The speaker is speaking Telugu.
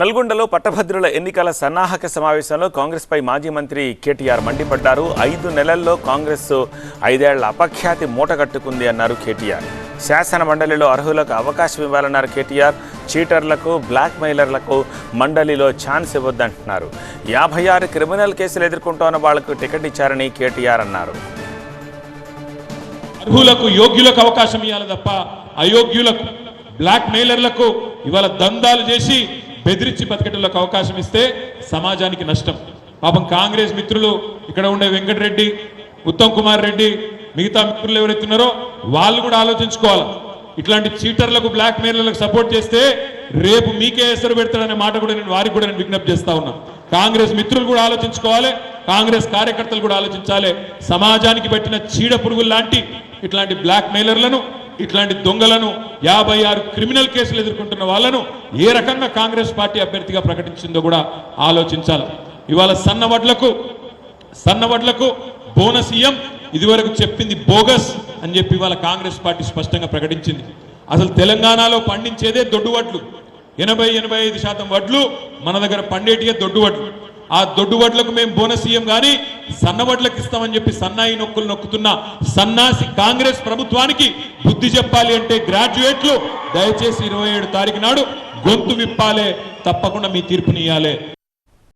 నల్గొండలో పట్టభద్రుల ఎన్నికల సన్నాహక సమావేశంలో కాంగ్రెస్పై మాజీ మంత్రి కేటీఆర్ మండిపడ్డారు. ఐదు నెలల్లో కాంగ్రెస్ ఐదేళ్ళ అపఖ్యాతి మూటగట్టుకుంది అన్నారు కేటీఆర్. శాసన మండలిలో అర్హులకు అవకాశం ఇవ్వాలన్నారు కేటీఆర్. చీటర్లకు బ్లాక్ మెయిలర్లకు మండలిలో ఛాన్స్ ఇవ్వద్దంటున్నారు. యాభై ఆరు క్రిమినల్ కేసులు ఎదుర్కొంటున్న వాళ్ళకు టికెట్ ఇచ్చారని కేటీఆర్ అన్నారు. అర్హులకు యోగ్యులకు అవకాశం ఇవ్వాలి తప్ప అయోగ్యులకు బ్లాక్ మెయిలర్లకు ఇవాళ దందాలు చేసి బెదిరించి బతికేటలకు అవకాశం ఇస్తే సమాజానికి నష్టం. పాపం కాంగ్రెస్ మిత్రులు ఇక్కడ ఉండే వెంకటరెడ్డి ఉత్తమ్ కుమార్ రెడ్డి మిగతా మిత్రులు ఎవరైతున్నారో వాళ్ళు కూడా ఆలోచించుకోవాలి. ఇట్లాంటి చీటర్లకు బ్లాక్ మెయిలర్లకు సపోర్ట్ చేస్తే రేపు మీకే ఎసరు పెడతాడనే మాట కూడా నేను వారికి కూడా నేను విజ్ఞప్తి చేస్తా ఉన్నా. కాంగ్రెస్ మిత్రులు కూడా ఆలోచించుకోవాలి కాంగ్రెస్ కార్యకర్తలు కూడా ఆలోచించాలి. సమాజానికి పెట్టిన చీడ పురుగులు లాంటి ఇట్లాంటి బ్లాక్ మెయిలర్లను ఇట్లాంటి దొంగలను యాభై ఆరు క్రిమినల్ కేసులు ఎదుర్కొంటున్న వాళ్ళను ఏ రకంగా కాంగ్రెస్ పార్టీ అభ్యర్థిగా ప్రకటించిందో కూడా ఆలోచించాలి. ఇవాళ సన్నవడ్లకు సన్నవడ్లకు బోనస్ ఇయ్యం. ఇదివరకు చెప్పింది బోగస్ అని చెప్పి ఇవాళ కాంగ్రెస్ పార్టీ స్పష్టంగా ప్రకటించింది. అసలు తెలంగాణలో పండించేదే దొడ్డు వడ్లు. ఎనభై ఎనభై ఐదు శాతం వడ్లు మన దగ్గర పండేటియే దొడ్డు వడ్లు. ఆ దొడ్డు వడ్లకు మేము బోనస్ ఇయ్యం కానీ సన్నబడ్లకు ఇస్తామని చెప్పి సన్నాయి నొక్కులు నొక్కుతున్న సన్నాసి కాంగ్రెస్ ప్రభుత్వానికి బుద్ధి చెప్పాలి అంటే గ్రాడ్యుయేట్లు దయచేసి ఇరవై ఏడు తారీఖు నాడు గొంతు విప్పాలే తప్పకుండా మీ తీర్పునియాలే